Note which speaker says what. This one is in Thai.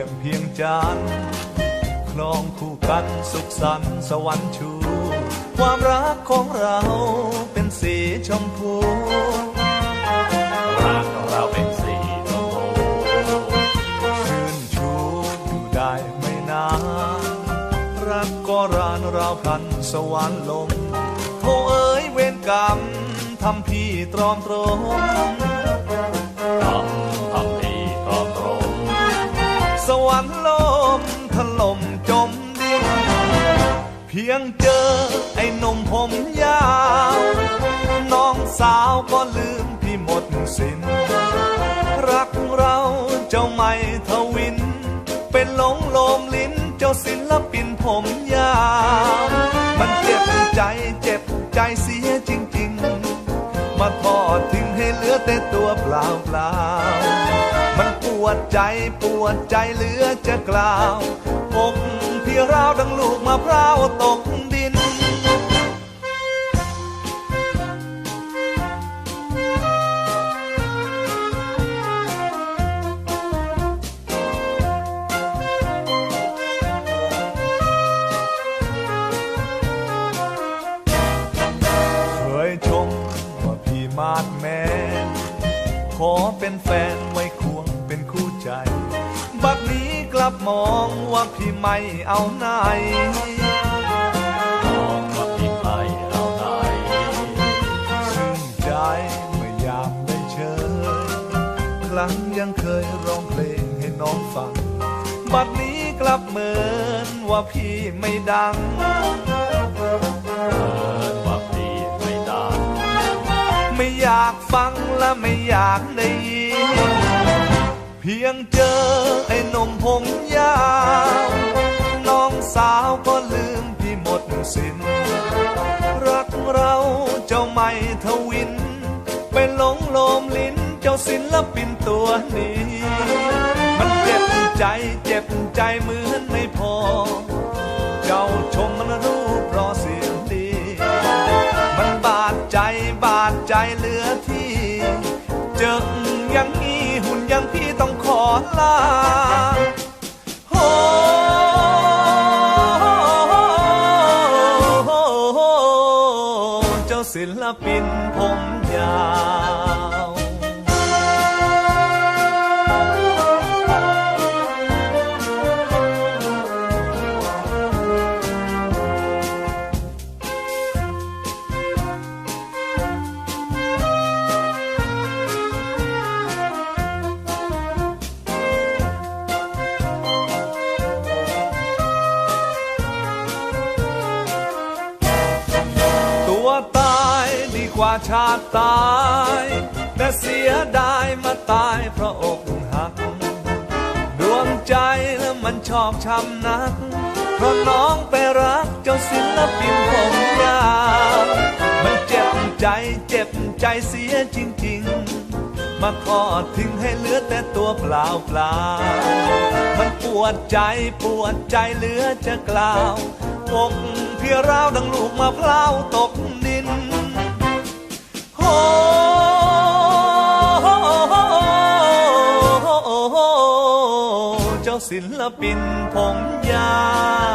Speaker 1: ยงเพียงจันทร์คลองคู่กันสุขสันต์สวรรค์ชู ความรักของเราเป็นสีชมพู
Speaker 2: รักของเราเป็นสีชมพู
Speaker 1: ชื่นชูอยู่ได้ไม่นานรักก็รานราวพันสวรรค์ลงโทเอ๋ยเวรกรรมทำพี่ตรอมตรม พียงเจอไอ้นมผมยาว น้องสาวก็ลืมพี่หมดสิน้น รักเราเจ้าไม่ทวิน เป็นหลงโลมลิ้นเจ้าศิลปินผมยาว มันเจ็บใจเจ็บใจเสียจริง ๆ มาทอดทิ้งให้เหลือแต่ตัวเปล่าเปล่ามันปวดใจปวดใจเหลือจะกล่าวอก พี่ราวดังลูกมะพร้าวตกดิน เคยชมว่าพี่มาดแมนขอเป็นแฟน นี้กลับมองว่าพี่ไม่เอาไหน
Speaker 2: มองว่าพี่ไปเอาไหน
Speaker 1: ชื่นใจเมื่อยามได้เชยครั้งยังเคยร้องเพลงให้น้องฟัง บัดนี้กลับเหมือนว่าพี่ไม่ดัง
Speaker 2: เอินว่าพี่ไม่ดัง
Speaker 1: ไม่อยากฟังและไม่อยากได้ยินเพียงเจอไอ้นมผมยาว น้องสาวก็ลืมพี่หมดสิน้น รักเราเจ้าไม่ทวินเป็นหลงโลมลิ้นเจ้าศิลปินตัวนี้ มันเจ็บใจเจ็บใจเหมือนไม่พอ เจ้าชมมันรู้เพราะเสียงดี มันบาดใจบาดใจเหลือที่ เจออย่างนี้ อลาโอ้เจ้าศิลปินผมยาว กว่าชาติตาย แต่เสียดายมาตายเพราะอกหัก ดวงใจแล้วมันชอบช้ำนัก เพราะน้องไปรักเจ้าศิลปินผมยาวมันเจ็บใจเจ็บใจเสียจริง ๆ มาทอดทิ้งให้เหลือแต่ตัวเปล่าเปล่าๆมันปวดใจปวดใจเหลือจะกล่าวอกเพียราวดังลูกมะพร้าวตก เจ้าศิลปินผมยาว